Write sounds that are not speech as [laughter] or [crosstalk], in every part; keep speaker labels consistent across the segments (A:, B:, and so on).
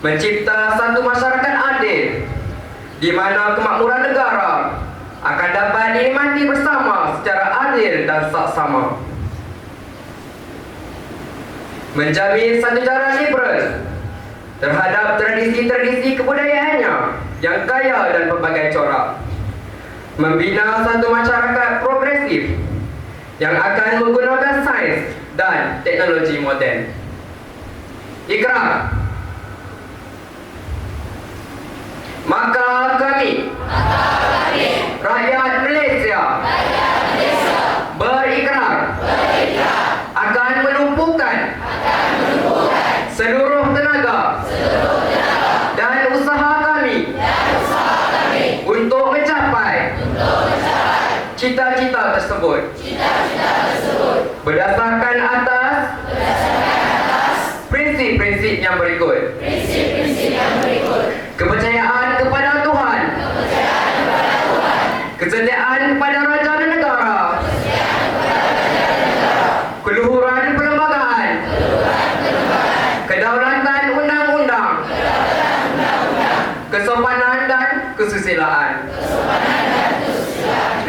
A: mencipta satu masyarakat adil di mana kemakmuran negara akan dapat dinikmati bersama secara adil dan saksama menjamin satu cara liberal terhadap tradisi-tradisi kebudayaannya yang kaya dan pelbagai corak. Membina satu masyarakat progresif yang akan menggunakan sains dan teknologi moden. Ikrar. Maka kami, rakyat Malaysia, berikrar, akan menumpukan seluruh tenaga dan usaha kami untuk mencapai cita-cita tersebut. Berdasarkan atas prinsip-prinsip yang berikut kepercayaan kepada Tuhan kesetiaan kepada raja dan negara keluhuran perlembagaan kedaulatan undang-undang kesopanan dan kesusilaan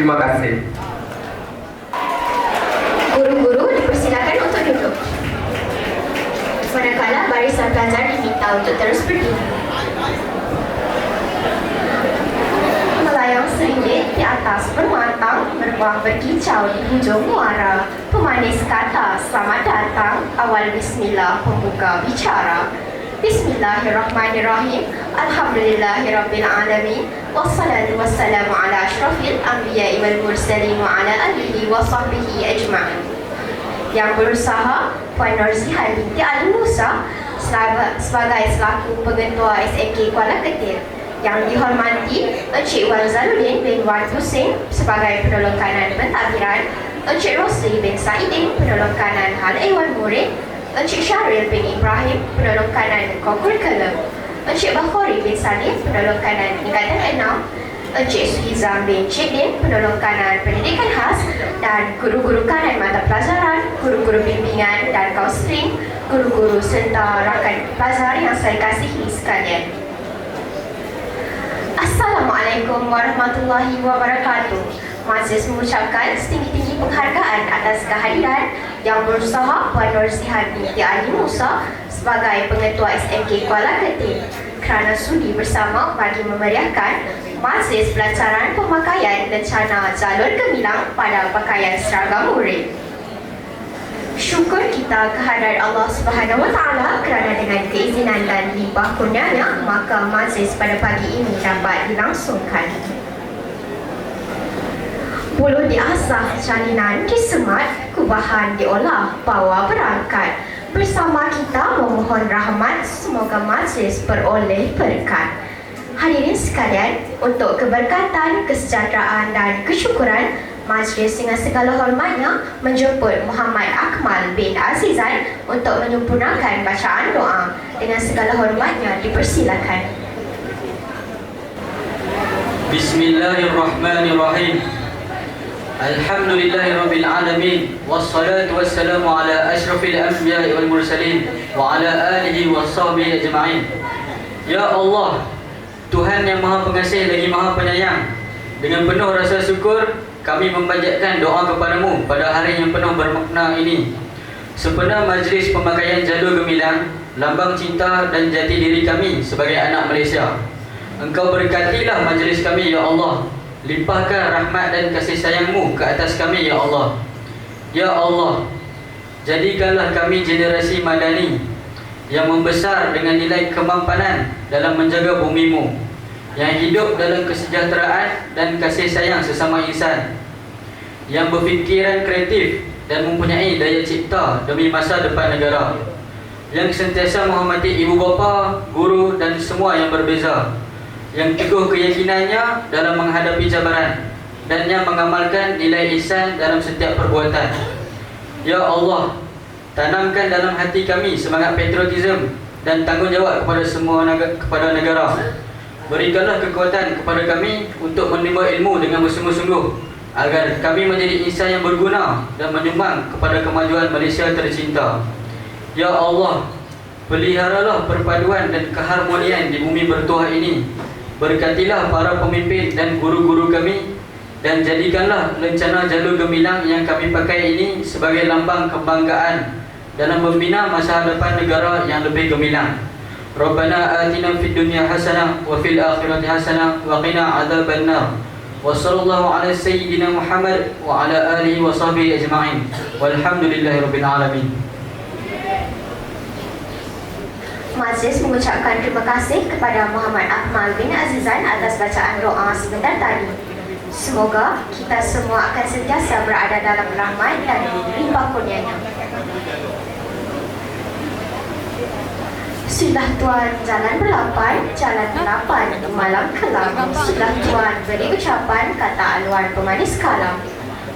A: terima kasih
B: Guru-guru dipersilakan untuk duduk. Manakala barisan pelajar diminta untuk terus berdiri. Melayang seringgit di atas permatang, berbang berkicau di hujung muara. Pemanis kata, selamat datang, awal bismillah pembuka bicara. Bismillahirrahmanirrahim. Alhamdulillahirabbil alamin. Wassalatu wassalamu ala asyrafil anbiya'i wal mursalin wa ala alihi wa sahbihi ajma'in. Yang berusaha Puan Norzihan binti Ali Musa sebagai selaku pengetua SMK Kuala Ketir yang dihormati Encik Wan Zaludin bin Wan Hussein sebagai penolong kanan pentadbiran Encik Rosli bin Saidin penolong kanan Hal Ehwan Murid Encik Syaril bin Ibrahim penolong kanan Kokurikulum Encik Bakhori bin Salim penolong kanan Tingkatan 6 Encik Suhizam bin Cik penolong kanan pendidikan khas dan guru-guru kanan mata pelajaran, guru-guru bimbingan dan kaunseling, guru-guru serta rakan pelajar yang saya kasihi sekalian. Assalamualaikum warahmatullahi wabarakatuh. Majlis mengucapkan setinggi-tinggi penghargaan atas kehadiran yang berusaha Puan Norzihan binti Ali Musa sebagai pengetua SMK Kuala Ketir kerana sudi bersama bagi memeriahkan majlis pelancaran pemakaian lencana jalur gemilang pada pakaian seragam murid. Syukur kita kehadrat Allah Subhanahu Wa Taala kerana dengan keizinan dan limpah kurnianya maka majlis pada pagi ini dapat dilangsungkan. Bulu diasah, jalinan disemat, kubahan diolah, bawa berangkat. Bersama kita memohon rahmat semoga majlis beroleh berkat. Hadirin sekalian, untuk keberkatan, kesejahteraan dan kesyukuran, majlis dengan segala hormatnya menjemput Muhammad Akmal bin Azizan untuk menyempurnakan bacaan doa. Dengan segala hormatnya dipersilakan.
C: Bismillahirrahmanirrahim. Alhamdulillahirabbil alamin wassalatu wassalamu ala asyrafil anbiya'i wal mursalin wa ala alihi washabbihi ajma'in. Ya Allah, Tuhan yang Maha Pengasih lagi Maha Penyayang. Dengan penuh rasa syukur, kami memanjatkan doa kepadamu pada hari yang penuh bermakna ini. Sempena majlis pemakaian jalur gemilang, lambang cinta dan jati diri kami sebagai anak Malaysia. Engkau berkatilah majlis kami ya Allah. Limpahkan rahmat dan kasih sayangmu ke atas kami ya Allah. Ya Allah, Jadikanlah kami generasi madani yang membesar dengan nilai kemampanan dalam menjaga bumimu yang hidup dalam kesejahteraan dan kasih sayang sesama insan yang berfikiran kreatif dan mempunyai daya cipta demi masa depan negara yang sentiasa menghormati ibu bapa, guru dan semua yang berbeza yang teguh keyakinannya dalam menghadapi cabaran dan yang mengamalkan nilai ihsan dalam setiap perbuatan Ya Allah tanamkan dalam hati kami semangat patriotisme dan tanggungjawab kepada semua kepada negara berikanlah kekuatan kepada kami untuk menerima ilmu dengan bersungguh-sungguh agar kami menjadi insan yang berguna dan menyumbang kepada kemajuan Malaysia tercinta. Ya Allah, peliharalah perpaduan dan keharmonian di bumi bertuah ini. Berkatilah para pemimpin dan guru-guru kami dan jadikanlah lencana jalur gemilang yang kami pakai ini sebagai lambang kebanggaan dalam membina masa depan negara yang lebih gemilang. Rabbana atina fid dunya hasanah wa fil akhirati hasanah wa qina adzaban nar. Wa sallallahu ala sayyidina Muhammad wa ala alihi wa sahbihi ajma'in. Walhamdulillahirabbil alamin.
B: Majlis mengucapkan terima kasih kepada Muhammad Akmal bin Azizan atas bacaan doa sebentar tadi. Semoga kita semua akan sentiasa berada dalam rahmat dan limpah kurnianya. Sudah tuan jalan berlapan, jalan berlapan, malam kelam. Sudah tuan beri ucapan kata aluan pemanis kalam.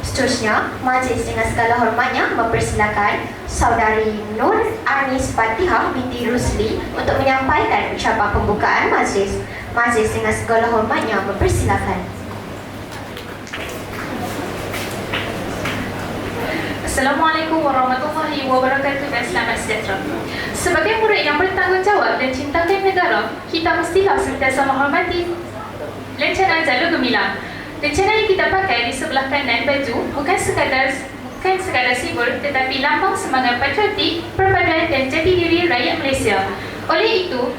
B: Seterusnya, majlis dengan segala hormatnya mempersilakan Saudari Nur Anis Fatihah binti Rusli untuk menyampaikan ucapan pembukaan majlis. Majlis dengan segala hormatnya mempersilakan.
D: Assalamualaikum warahmatullahi wabarakatuh dan selamat sejahtera. Sebagai murid yang bertanggungjawab dan cintakan negara, kita mestilah sentiasa menghormati lencana jalur gemilang. Lencana yang kita pakai di sebelah kanan baju bukan sekadar bukan sekadar simbol tetapi lambang semangat patriotik, perpaduan dan jati diri rakyat Malaysia. Oleh itu,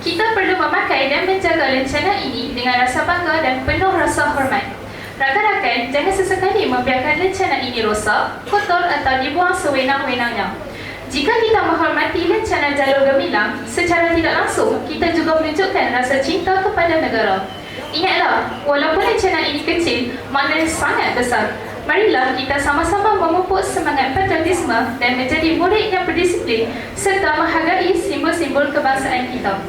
D: kita perlu memakai dan menjaga lencana ini dengan rasa bangga dan penuh rasa hormat. Rakan-rakan, jangan sesekali membiarkan lencana ini rosak, kotor atau dibuang sewenang-wenangnya. Jika kita menghormati lencana jalur gemilang, secara tidak langsung kita juga menunjukkan rasa cinta kepada negara. Ingatlah, walaupun lencana ini kecil, maknanya sangat besar. Marilah kita sama-sama memupuk semangat patriotisme dan menjadi murid yang berdisiplin serta menghargai simbol-simbol kebangsaan kita.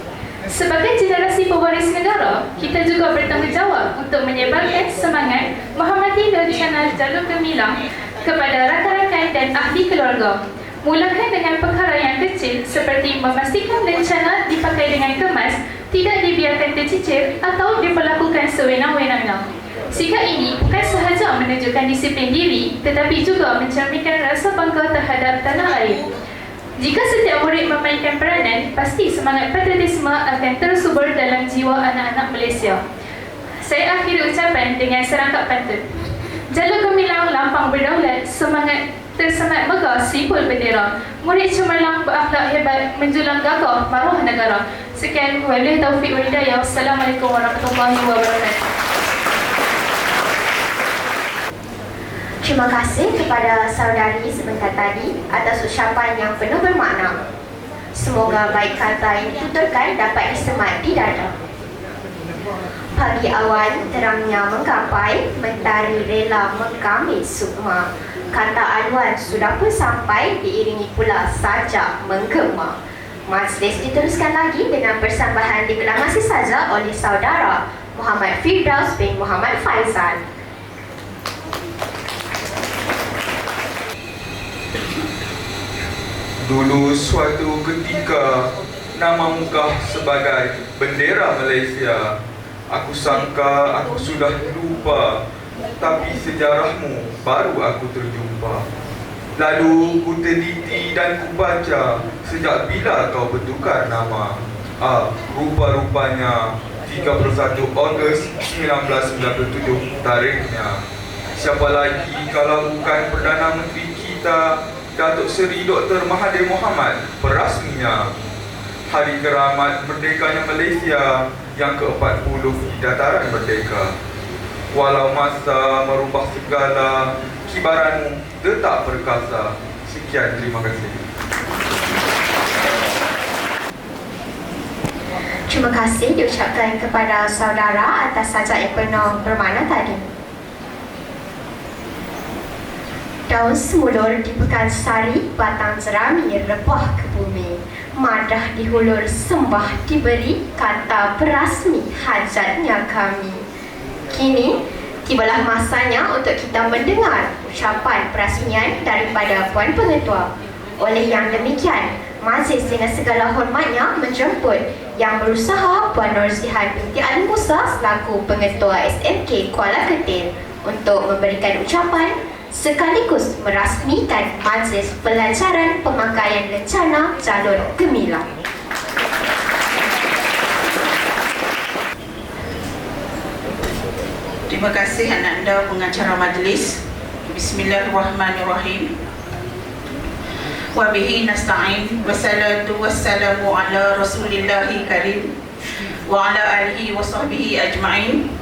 D: Sebagai generasi pewaris negara, kita juga bertanggungjawab untuk menyebarkan semangat menghormati rencana jalur gemilang kepada rakan-rakan dan ahli keluarga. Mulakan dengan perkara yang kecil seperti memastikan lencana dipakai dengan kemas, tidak dibiarkan tercicir atau diperlakukan sewenang-wenangnya. Sikap ini bukan sahaja menunjukkan disiplin diri tetapi juga mencerminkan rasa bangga terhadap tanah air. Jika setiap murid memainkan peranan, pasti semangat patriotisme akan tersubur dalam jiwa anak-anak Malaysia. Saya akhiri ucapan dengan serangkap pantun. Jalur gemilang lampang berdaulat, semangat tersemat megah simbol bendera. Murid cemerlang berakhlak hebat, menjulang gagah maruah negara. Sekian, wabillahi taufiq wa hidayah. Wassalamualaikum warahmatullahi wabarakatuh.
B: Terima kasih kepada saudari sebentar tadi atas ucapan yang penuh bermakna. Semoga baik kata yang dituturkan dapat disemat di dada. Pagi awan terangnya menggapai, mentari rela menggamit sukma. Kata aluan sudah pun sampai, diiringi pula sajak menggema. Majlis diteruskan lagi dengan persambahan deklamasi saja oleh saudara Muhammad Firdaus bin Muhammad Faizal.
E: Dulu suatu ketika nama Mugah sebagai bendera Malaysia Aku sangka aku sudah lupa Tapi sejarahmu baru aku terjumpa. Lalu ku teliti dan ku baca Sejak bila kau bertukar nama? Ah, rupa-rupanya 31 Ogos 1997 tarikhnya Siapa lagi kalau bukan Perdana Menteri kita Datuk Seri Dr. Mahathir Mohamad Perasminya Hari keramat merdekanya Malaysia Yang ke-40 di dataran merdeka Walau masa merubah segala Kibaranmu tetap perkasa Sekian, terima kasih.
B: Terima kasih diucapkan kepada saudara atas sajak yang penuh bermakna tadi. Daun semulur di Pekansari, batang jerami rebah ke bumi. Madah dihulur, sembah diberi, kata berasmi hajatnya kami. Kini, tibalah masanya untuk kita mendengar ucapan perasmian daripada Puan Pengetua. Oleh yang demikian, Majlis dengan segala hormatnya menjemput yang berusaha Puan Nurzihan binti Ali Musa selaku Pengetua SMK Kuala Ketil untuk memberikan ucapan sekaligus merasmikan Majlis Pelajaran Pemakaian Lencana Jalur Gemilang.
F: Terima kasih anda pengacara majlis. Bismillahirrahmanirrahim. Wa bihi nasta'in wa salatu wassalamu ala rasulillahi karim wa ala alihi wa sahbihi ajma'in.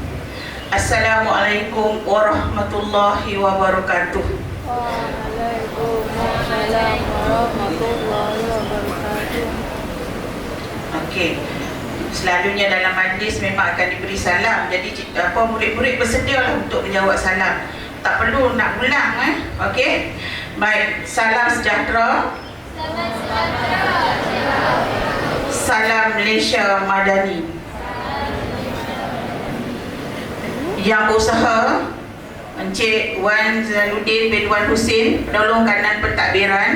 F: Assalamualaikum warahmatullahi wabarakatuh.
G: Waalaikumsalam warahmatullahi wabarakatuh.
F: Okey. Selalunya dalam majlis memang akan diberi salam. Jadi apa murid-murid bersedialah untuk menjawab salam. Tak perlu nak ulang eh. Okey. Baik, salam sejahtera. Salam Malaysia Madani. Yang berusaha Encik Wan Zainuddin bin Wan Husin penolong kanan pentadbiran.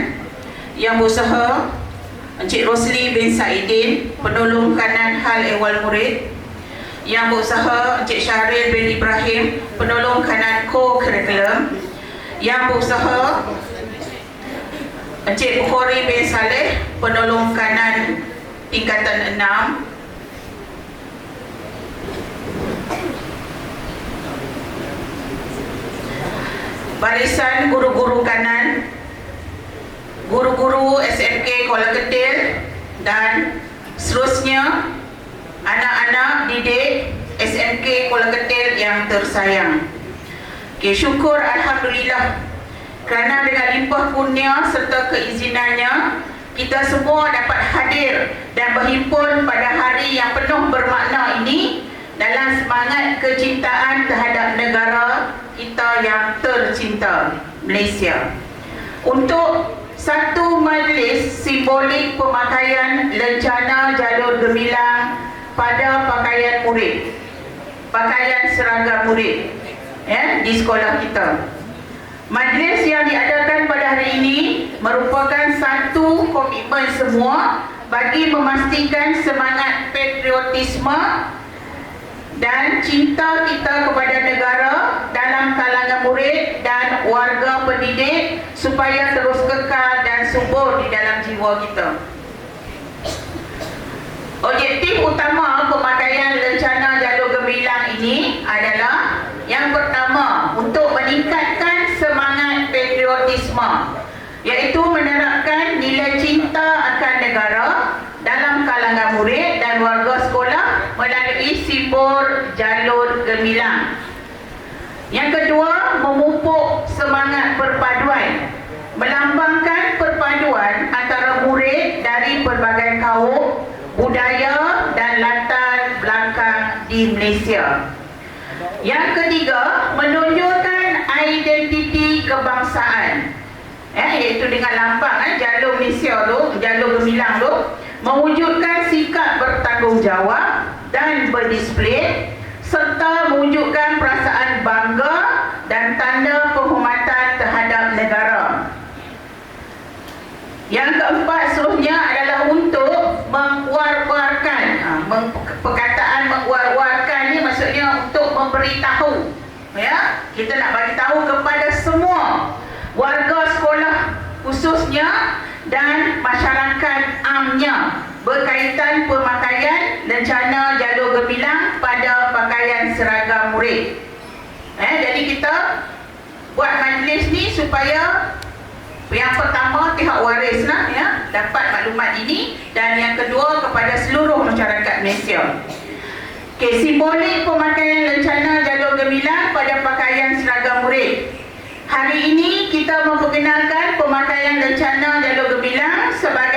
F: Yang berusaha Encik Rosli bin Saidin penolong kanan hal ehwal murid. Yang berusaha Encik Syahril bin Ibrahim penolong kanan co-curriculum. Yang berusaha Encik Bukhari bin Saleh penolong kanan tingkatan 6 barisan guru-guru kanan guru-guru SMK Kuala Ketil dan seterusnya anak-anak didik SMK Kuala Ketil yang tersayang. Okay, syukur Alhamdulillah kerana dengan limpah kurnia serta keizinannya kita semua dapat hadir dan berhimpun pada hari yang penuh bermakna ini dalam semangat kecintaan terhadap negara kita yang tercinta, Malaysia. Untuk satu majlis simbolik pemakaian lencana jalur gemilang pada pakaian murid. Pakaian seragam murid ya, di sekolah kita. Majlis yang diadakan pada hari ini merupakan satu komitmen semua bagi memastikan semangat patriotisme dan cinta kita kepada negara dalam kalangan murid dan warga pendidik supaya terus kekal dan subur di dalam jiwa kita. Objektif utama pemakaian lencana jalur gemilang ini adalah yang pertama untuk meningkatkan semangat patriotisme iaitu menerapkan nilai cinta akan negara dalam kalangan murid dan warga sekolah simbol jalur gemilang. Yang kedua, memupuk semangat perpaduan. Melambangkan perpaduan antara murid dari pelbagai kaum, budaya dan latar belakang di Malaysia. Yang ketiga, menunjukkan identiti kebangsaan. Eh, iaitu dengan lambang eh, jalur Malaysia tu, jalur gemilang tu, mewujudkan sikap bertanggungjawab dan berdisiplin serta mewujudkan perasaan bangga dan tanda penghormatan terhadap negara. Yang keempat seterusnya adalah untuk mengwar-warkan. Ha, perkataan mengwar-warkan ni maksudnya untuk memberitahu. Ya, kita nak bagi tahu kepada semua warga sekolah khususnya dan masyarakat amnya berkaitan pemakaian lencana jalur gemilang pada pakaian seragam murid. Eh, jadi kita buat majlis ni supaya yang pertama pihak waris lah ya dapat maklumat ini dan yang kedua kepada seluruh masyarakat Malaysia. Okey, simbolik pemakaian lencana jalur gemilang pada pakaian seragam murid. Hari ini kita memperkenalkan pemakaian lencana jalur gemilang sebagai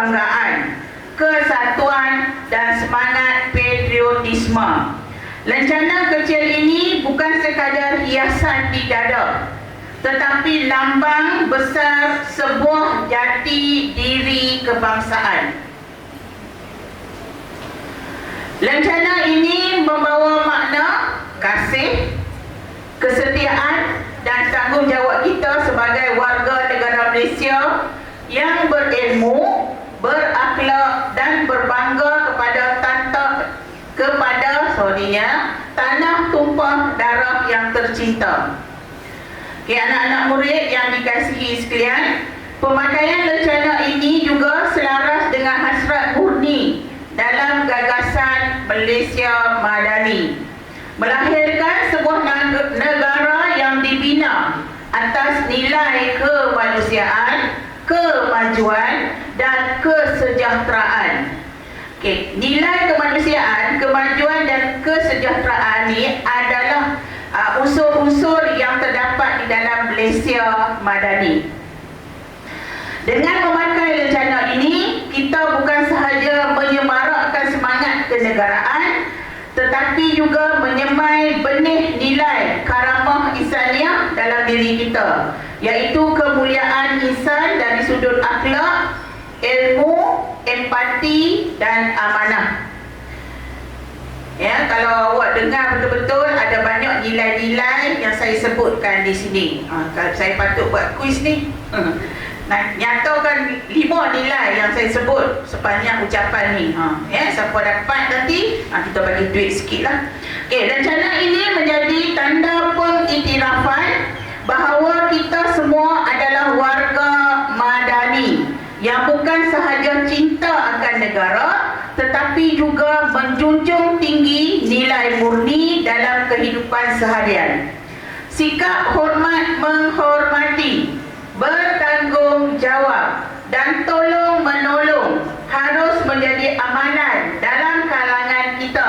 F: kebanggaan, kesatuan dan semangat patriotisme. Lencana kecil ini bukan sekadar hiasan di dada, tetapi lambang besar sebuah jati diri kebangsaan. Lencana ini membawa makna kasih, kesetiaan dan tanggungjawab kita sebagai warga negara Malaysia yang berilmu, berakhlak dan berbangga kepada tanta kepada sorrynya tanah tumpah darah yang tercinta. Okay, anak-anak murid yang dikasihi sekalian, pemakaian lencana ini juga selaras dengan hasrat murni dalam gagasan Malaysia Madani melahirkan sebuah neg- negara yang dibina atas nilai kemanusiaan, kemajuan dan kesejahteraan. Okey, nilai kemanusiaan, kemajuan dan kesejahteraan ini adalah uh, unsur-unsur yang terdapat di dalam Malaysia Madani. Dengan memakai lencana ini, kita bukan sahaja menyemarakkan semangat kenegaraan, tetapi juga menyemai benih nilai karamah insaniah dalam diri kita, iaitu kemuliaan insan dari sudut akhlak, ilmu, empati dan amanah. Ya, kalau awak dengar betul-betul ada banyak nilai-nilai yang saya sebutkan di sini. Ha, kalau saya patut buat kuis ni. [laughs] Nah, nyatakan lima nilai yang saya sebut sepanjang ucapan ni. Ha, ya, siapa dapat nanti, ha, kita bagi duit sikit lah. Okay, rencana ini menjadi tanda pengiktirafan bahawa kita semua adalah warga madani yang bukan sahaja cinta akan negara tetapi juga menjunjung tinggi nilai murni dalam kehidupan seharian. Sikap hormat menghormati, bertanggungjawab dan tolong menolong harus menjadi amalan dalam kalangan kita.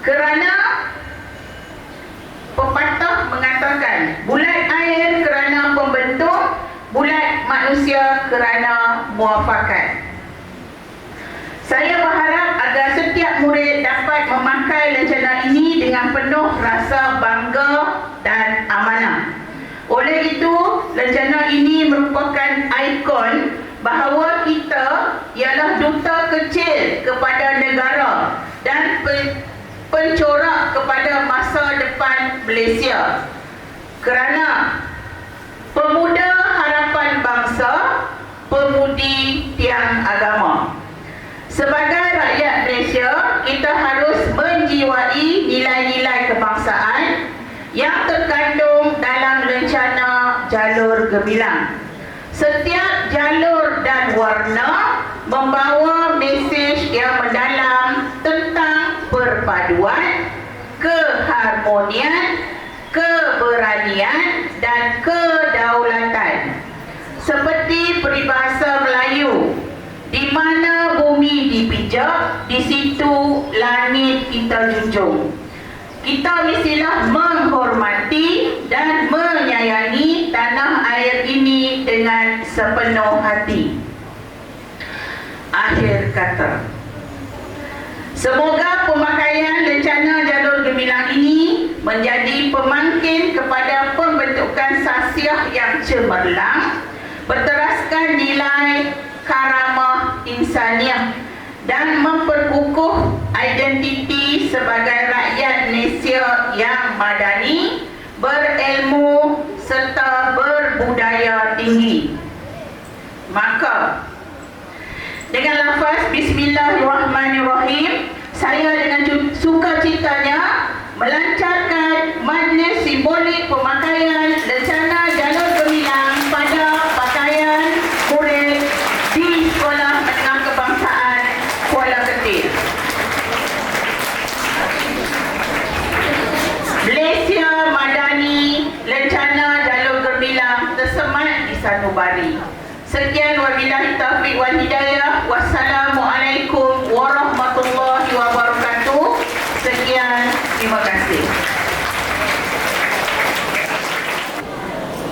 F: Kerana pepatah mengatakan bulat air kerana pembentuk, bulat manusia kerana muafakat. Saya berharap agar setiap murid dapat memakai lencana ini dengan penuh rasa bangga dan amanah. Lencana ini merupakan ikon bahawa kita ialah duta kecil kepada negara dan pe- pencorak kepada masa depan Malaysia. Kerana pemuda harapan bangsa, pemudi tiang agama. Sebagai rakyat Malaysia, kita harus menjiwai nilai-nilai kebangsaan yang terkandung dalam rencana jalur gemilang. Setiap jalur dan warna membawa mesej yang mendalam tentang perpaduan, keharmonian, keberanian dan kedaulatan. Seperti peribahasa Melayu, di mana bumi dipijak, di situ langit kita junjung. Kita mestilah menghormati dan menyayangi dengan sepenuh hati. Akhir kata. Semoga pemakaian lencana jalur gemilang ini menjadi pemangkin kepada pembentukan sasiah yang cemerlang, berteraskan nilai karamah insaniah dan memperkukuh identiti sebagai rakyat Malaysia yang madani, berilmu serta tinggi. Maka dengan lafaz Bismillahirrahmanirrahim Saya dengan cu- sukacitanya Melancarkan majlis simbolik pemakaian Lencana jalur gemilang pada pakaian murid Di Sekolah Menengah Kebangsaan Kuala Ketir Malaysia Madani Lencana Jalur Gemilang tersemat di Sanubari. Sekian wabillahi taufiq wal hidayah. Wassalamualaikum warahmatullahi wabarakatuh. Sekian, terima kasih.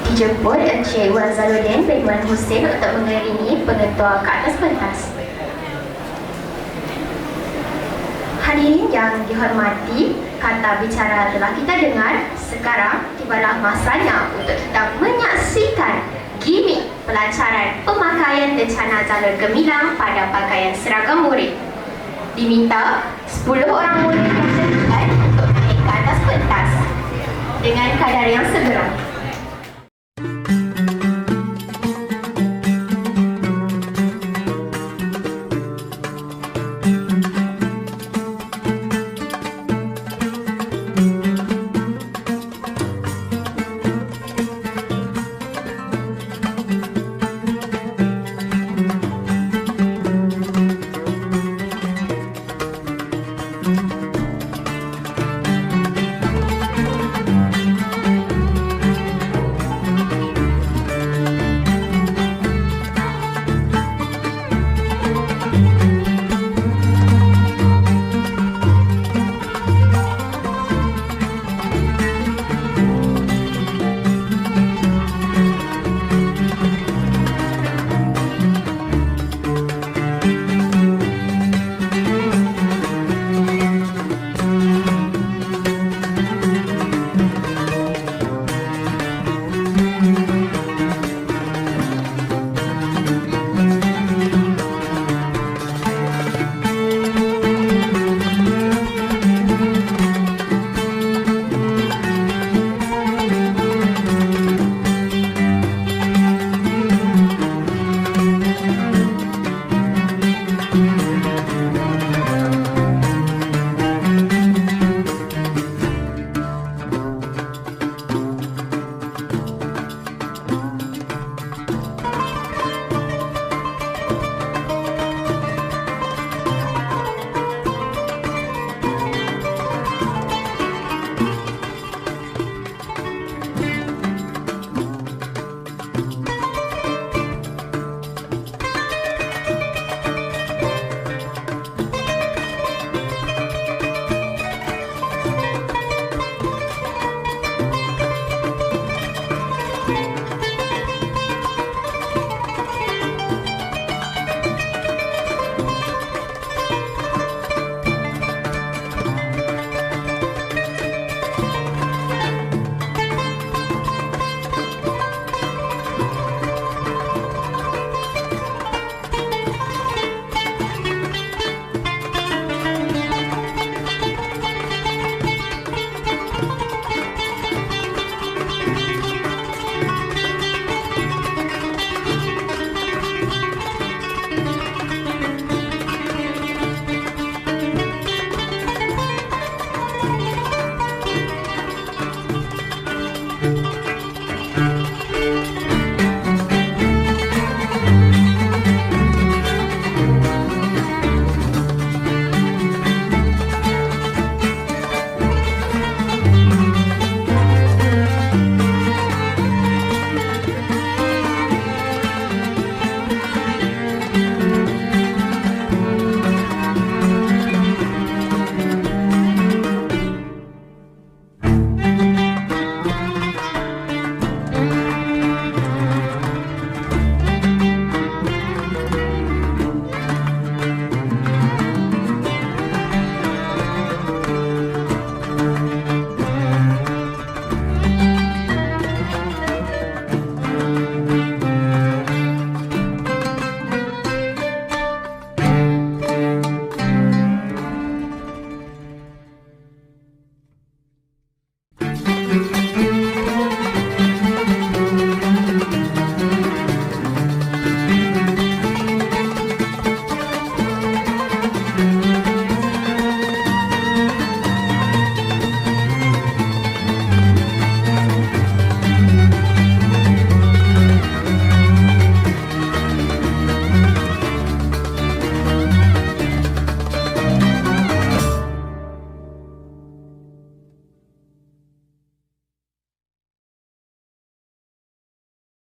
B: dijemput Encik Wan Zaludin bin Wan Hussein untuk mengiringi pengetua ke atas pentas. Hadirin yang dihormati, kata bicara telah kita dengar. Sekarang tibalah masanya untuk kita menyaksikan pelancaran pemakaian lencana jalur gemilang pada pakaian seragam murid. Diminta 10 orang murid yang untuk naik ke atas pentas dengan kadar yang segera.